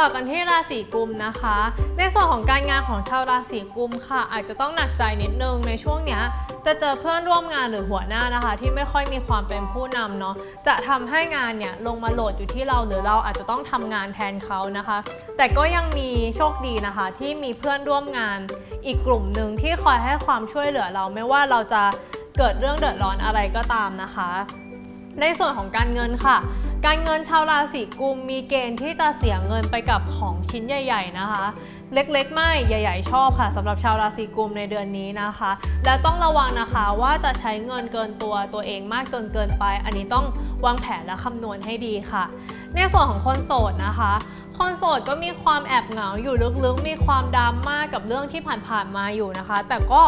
ต่อกันที่ราศีกุมนะคะ ในส่วนของการงานของชาวราศีกุมค่ะ อาจจะต้องหนักใจนิดนึงในช่วงเนี้ยจะเจอเพื่อนร่วมงานหรือหัวหน้านะคะ ที่ไม่ค่อยมีความเป็นผู้นำเนาะจะทำให้งานเนี่ยลงมาโหลดอยู่ที่เราหรือเราอาจจะต้องทำงานแทนเขานะคะ แต่ก็ยังมีโชคดีนะคะ ที่มีเพื่อนร่วมงานอีกกลุ่มหนึ่งที่คอยให้ความช่วยเหลือเราไม่ว่าเราจะเกิดเรื่องเดือดร้อนอะไรก็ตามนะคะ ในส่วนของการเงินค่ะ การเงินชาวราศีกุมมีเกณฑ์ที่จะเสียเงินไปกับของชิ้นใหญ่ ๆ นะคะ เล็กๆ ไม่ใหญ่ ๆ ชอบค่ะสำหรับชาวราศีกุมในเดือนนี้นะคะ แล้วต้องระวังนะคะว่าจะใช้เงินเกินตัวตัวเองมากเกินเกินไป อันนี้ต้องวางแผนและคำนวณให้ดีค่ะ ในส่วนของคนโสดนะคะ คนโสดก็มีความแอบเหงาอยู่ลึกๆ มีความดราม่ากกับเรื่องที่ผ่านๆมาอยู่นะคะ แต่ก็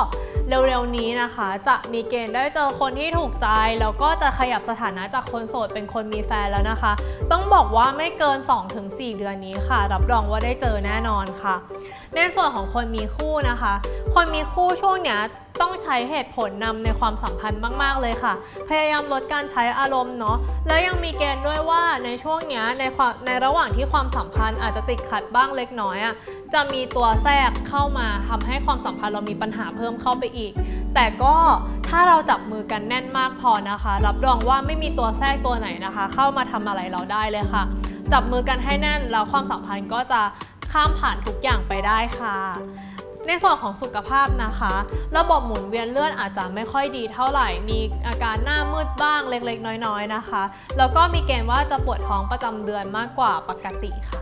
เร็วๆนี้นะคะ จะมีเกณฑ์ได้เจอคนที่ถูกใจ แล้วก็จะขยับสถานะจากคนโสดเป็นคนมีแฟนแล้วนะคะ ต้องบอกว่าไม่เกิน 2-4 เดือนนี้ค่ะ รับรองว่าได้เจอแน่นอนค่ะ ในส่วนของคนมีคู่นะคะ คนมีคู่ช่วงเนี้ยต้องใช้เหตุผลนำในความสัมพันธ์มาก ๆ เลยค่ะ พยายามลดการใช้อารมณ์เนาะ แล้วยังมีเกณฑ์ด้วยว่าในช่วงนี้ในความในระหว่างที่ความสัมพันธ์อาจจะติดขัดบ้างเล็กน้อยอะ่ะ จะมีตัวแทรกเข้ามาทำให้ความสัมพันธ์เรามีปัญหาเพิ่มเข้าไปอีก แต่ก็ถ้าเราจับมือกันแน่นมากพอนะคะ รับรองว่าไม่มีตัวแทรกตัวไหนนะคะ เข้ามาทำอะไรเราได้เลยค่ะ จับมือกันให้แน่นแล้วความสัมพันธ์ก็จะข้ามผ่านทุกอย่างไปได้ค่ะ ในส่วนของสุขภาพนะคะ ระบบหมุนเวียนเลือดอาจจะไม่ค่อยดีเท่าไหร่ มีอาการหน้ามืดบ้างเล็กๆ น้อยๆนะคะ แล้วก็มีเกณฑ์ว่าจะปวดท้องประจำเดือนมากกว่าปกติค่ะ